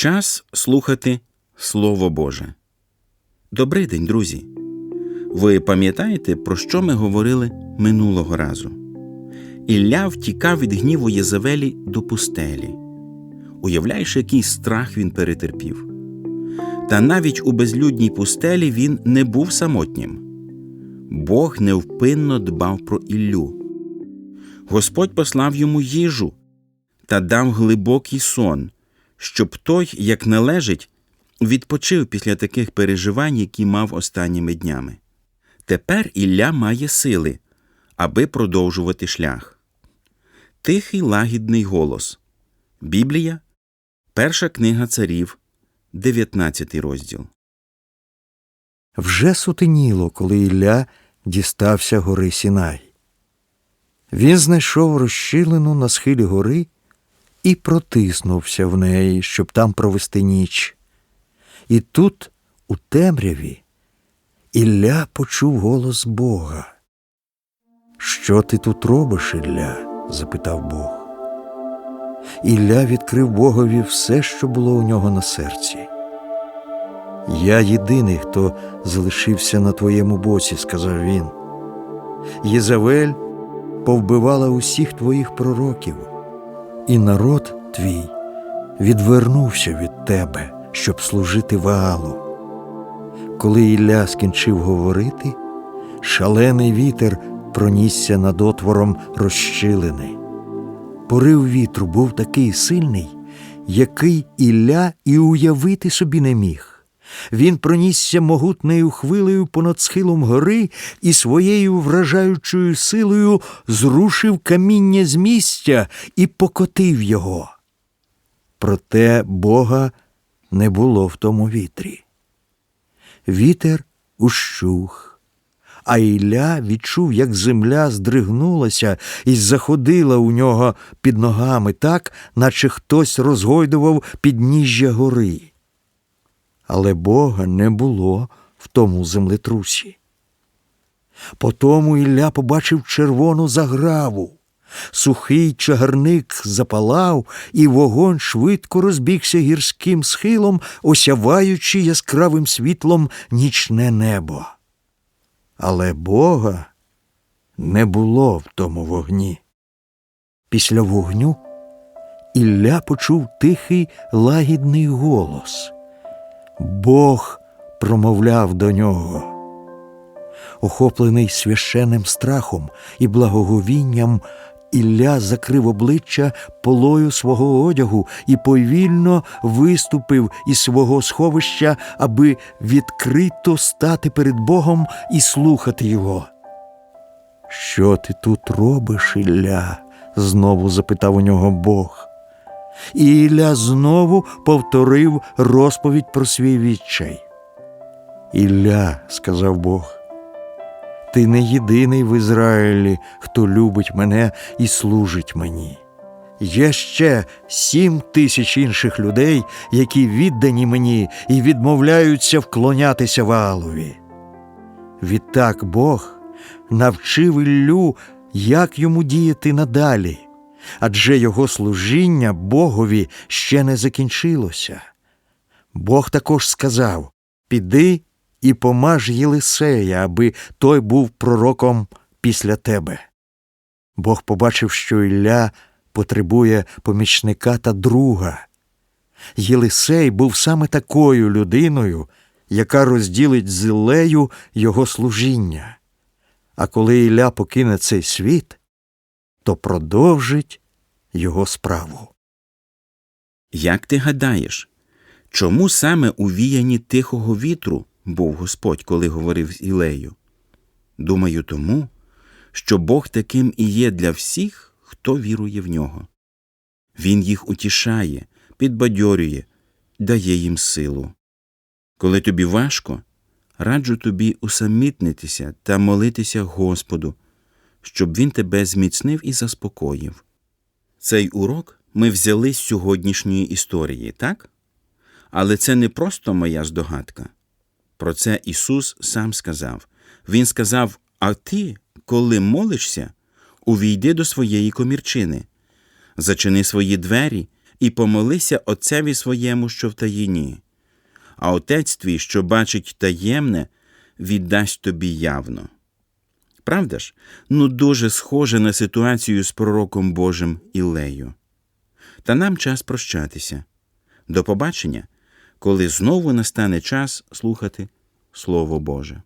Час слухати Слово Боже. Добрий день, друзі. Ви пам'ятаєте, про що ми говорили минулого разу? Ілля втікав від гніву Єзавелі до пустелі. Уявляєш, який страх він перетерпів. Та навіть у безлюдній пустелі він не був самотнім. Бог невпинно дбав про Іллю. Господь послав йому їжу та дав глибокий сон, щоб той, як належить, відпочив після таких переживань, які мав останніми днями. Тепер Ілля має сили, аби продовжувати шлях. Тихий лагідний голос. Біблія, перша книга царів, 19 розділ. Вже сутеніло, коли Ілля дістався гори Сінай. Він знайшов розщілину на схилі гори і протиснувся в неї, щоб там провести ніч. І тут, у темряві, Ілля почув голос Бога. Що ти тут робиш, Ілля? запитав Бог. Ілля відкрив Богові все, що було у нього на серці. Я єдиний, хто залишився на твоєму боці, сказав він. Єзавель повбивала усіх твоїх пророків, і народ твій відвернувся від тебе, щоб служити Ваалу. Коли Ілля скінчив говорити, шалений вітер пронісся над отвором розщілини. Порив вітру був такий сильний, який Ілля і уявити собі не міг. Він пронісся могутнею хвилею понад схилом гори і своєю вражаючою силою зрушив каміння з місця і покотив його. Проте Бога не було в тому вітрі. Вітер ущух, а Ілля відчув, як земля здригнулася і заходила у нього під ногами так, наче хтось розгойдував підніжжя гори. Але Бога не було в тому землетрусі. Потому Ілля побачив червону заграву. Сухий чагарник запалав, і вогонь швидко розбігся гірським схилом, осяваючи яскравим світлом нічне небо. Але Бога не було в тому вогні. Після вогню Ілля почув тихий лагідний голос. Бог промовляв до нього. Охоплений священним страхом і благоговінням, Ілля закрив обличчя полою свого одягу і повільно виступив із свого сховища, аби відкрито стати перед Богом і слухати його. Що ти тут робиш, Ілля? знову запитав у нього Бог. І Ілля знову повторив розповідь про свій відчай. Ілля, сказав Бог, ти не єдиний в Ізраїлі, хто любить мене і служить мені. Є ще сім тисяч інших людей, які віддані мені і відмовляються вклонятися Ваалові. Відтак Бог навчив Іллю, як йому діяти надалі адже його служіння Богові ще не закінчилося. Бог також сказав Піди і помаж Єлисея, аби той був пророком після тебе. Бог побачив, що Ілля потребує помічника та друга. Єлисей був саме такою людиною, яка розділить з Ілею його служіння. А коли Ілля покине цей світ, то продовжить його справу. Як ти гадаєш, чому саме у віянні тихого вітру був Господь, коли говорив з Ілею? Думаю, тому, що Бог таким і є для всіх, хто вірує в нього. Він їх утішає, підбадьорює, дає їм силу. Коли тобі важко, раджу тобі усамітнитися та молитися Господу, щоб він тебе зміцнив і заспокоїв. Цей урок ми взяли з сьогоднішньої історії, так? Але це не просто моя здогадка. Про це Ісус сам сказав. Він сказав: А ти, коли молишся, увійди до своєї комірчини, зачини свої двері і помолися отцеві своєму, що в таїні, а отець твій, що бачить таємне, віддасть тобі явно. Правда ж? Ну, дуже схоже на ситуацію з пророком Божим Ілею. Та нам час прощатися. До побачення, коли знову настане час слухати Слово Боже.